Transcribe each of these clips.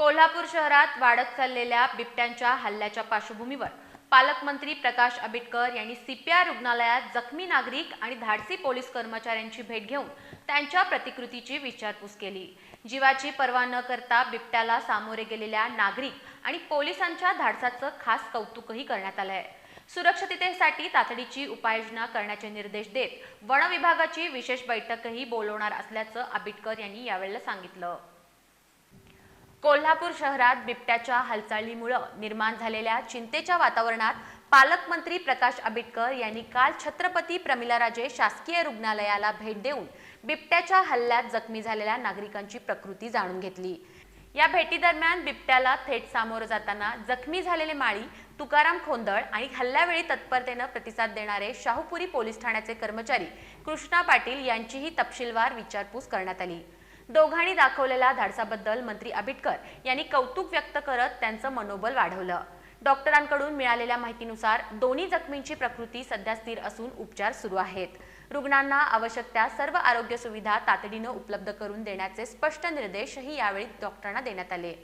कोल्हापूर शहरात वाढत चाललेल्या बिबट्यांच्या हल्ल्याच्या पार्श्वभूमीवर पालकमंत्री प्रकाश आंबेडकर यांनी सीपीआर रुग्णालयात जखमी नागरिक आणि धाडसी पोलीस कर्मचाऱ्यांची भेट घेऊन त्यांच्या प्रतिकृतीची विचारपूस केली. जीवाची पर्वा न करता बिबट्याला सामोरे गेलेल्या नागरिक आणि पोलिसांच्या धाडसाचं खास कौतुकही करण्यात आलं आहे सुरक्षिततेसाठी तातडीची उपाययोजना करण्याचे निर्देश देत वन विभागाची विशेष बैठकही बोलवणार असल्याचं आंबेडकर यांनी यावेळेला सांगितलं. कोल्हापूर शहरात बिबट्याच्या हालचालीमुळं निर्माण झालेल्या चिंतेच्या वातावरणात पालकमंत्री प्रकाश आंबेडकर यांनी काल छत्रपती प्रमिलाराजे शासकीय रुग्णालयाला भेट देऊन बिबट्याच्या हल्ल्यात जखमी झालेल्या नागरिकांची प्रकृती जाणून घेतली. या भेटीदरम्यान बिबट्याला थेट सामोरं जाताना जखमी झालेले माळी तुकाराम खोंदळ आणि हल्ल्यावेळी तत्परतेनं प्रतिसाद देणारे शाहूपुरी पोलीस ठाण्याचे कर्मचारी कृष्णा पाटील यांचीही तपशीलवार विचारपूस करण्यात आली. दोघांनी दाखवलेल्या धाडसाबद्दल मंत्री आबिटकर यांनी कौतुक व्यक्त करत त्यांचं मनोबल वाढवलं. डॉक्टरांकडून मिळालेल्या माहितीनुसार दोन्ही जखमींची प्रकृती सध्या स्थिर असून उपचार सुरू आहेत. रुग्णांना आवश्यक त्या सर्व आरोग्य सुविधा तातडीनं उपलब्ध करून देण्याचे स्पष्ट निर्देशही यावेळी डॉक्टरांना देण्यात आले.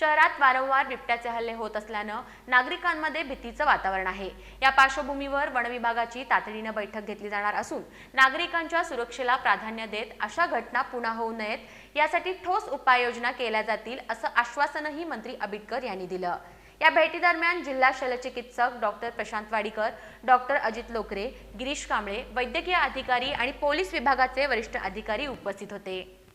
शहरात वारंवार बिबट्याचे हल्ले होत असल्यानं नागरिकांमध्ये भीतीचं वातावरण आहे. या पार्श्वभूमीवर वन विभागाची तातडीनं बैठक घेतली जाणार असून नागरिकांच्या सुरक्षेला प्राधान्य देत अशा घटना पुन्हा होऊ नयेत यासाठी ठोस उपाययोजना केल्या जातील असं आश्वासनही मंत्री आबिटकर यांनी दिलं. या भेटीदरम्यान जिल्हा शल्यचिकित्सक डॉक्टर प्रशांत वाडीकर डॉक्टर अजित लोकरे गिरीश कांबळे वैद्यकीय अधिकारी आणि पोलीस विभागाचे वरिष्ठ अधिकारी उपस्थित होते.